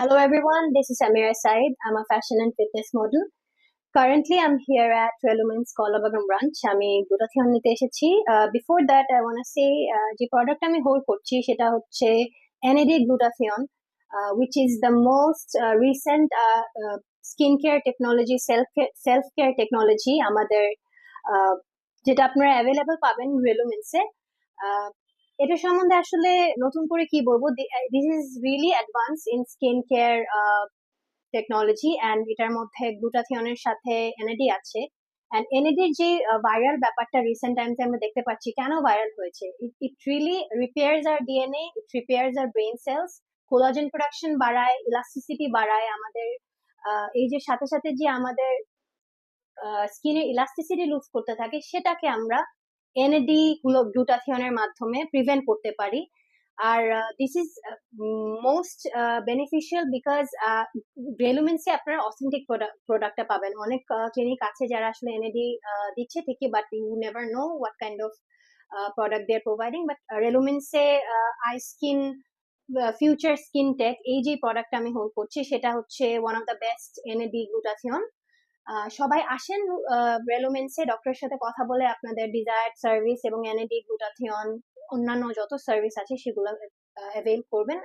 Hello everyone, this is Amira Said. I'm a fashion and fitness model. Currently, I'm here at Relumens Kolabagam branch. আমি glutathione নিতে এসেছি before that I want say যে product আমি hold করছি সেটা হচ্ছে NAD glutathione which is the most uh, recent uh, uh, skincare technology self self care technology আমাদের uh, যেটা আপনারা অ্যাভেলেবল পাবেন রেলুমেন্সে এটা সম্বন্ধে আসলে নতুন করে কি বলব? This is really advance in skin care technology and এটার মধ্যে গ্লুটাথিয়নের সাথে এনএডি আছে। অ্যান্ড এনএডির যে ভাইরাল ব্যাপারটা রিসেন্ট টাইমসে আমরা দেখতে পাচ্ছি কেন ভাইরাল হয়েছে? It really repairs our DNA it repairs our brain cells collagen production বাড়ায় ইলাস্টিসিটি বাড়ায় আমাদের এই যে সাথে সাথে যে আমাদের স্কিনের ইলাস্টিসিটি লুজ করতে থাকে, সেটাকে আমরা এনএডি গ্লুটাথিয়নের মাধ্যমে প্রিভেন্ট করতে পারি। আর this is most beneficial because গ্রেলুমেন্সে আপনারা অথেন্টিক প্রোডাক্টটা পাবেন। অনেক ক্লিনিক আছে যারা আসলে এনএডি দিচ্ছে ঠিকই but you never know what kind of product they are providing but রেলুমেন্সে I skin future skin tech এই যে প্রোডাক্ট আমি হোল্ড করছি, সেটা হচ্ছে one of the best NAD glutathione সবাই আসেন রেলোমেন্সে ডক্টরের সাথে কথা বলে আপনাদের ডিজায়ার সার্ভিস এবং এনএডি গ্লুটাথিয়ন অন্যান্য যত সার্ভিস আছে সেগুলো অ্যাভেল করবেন।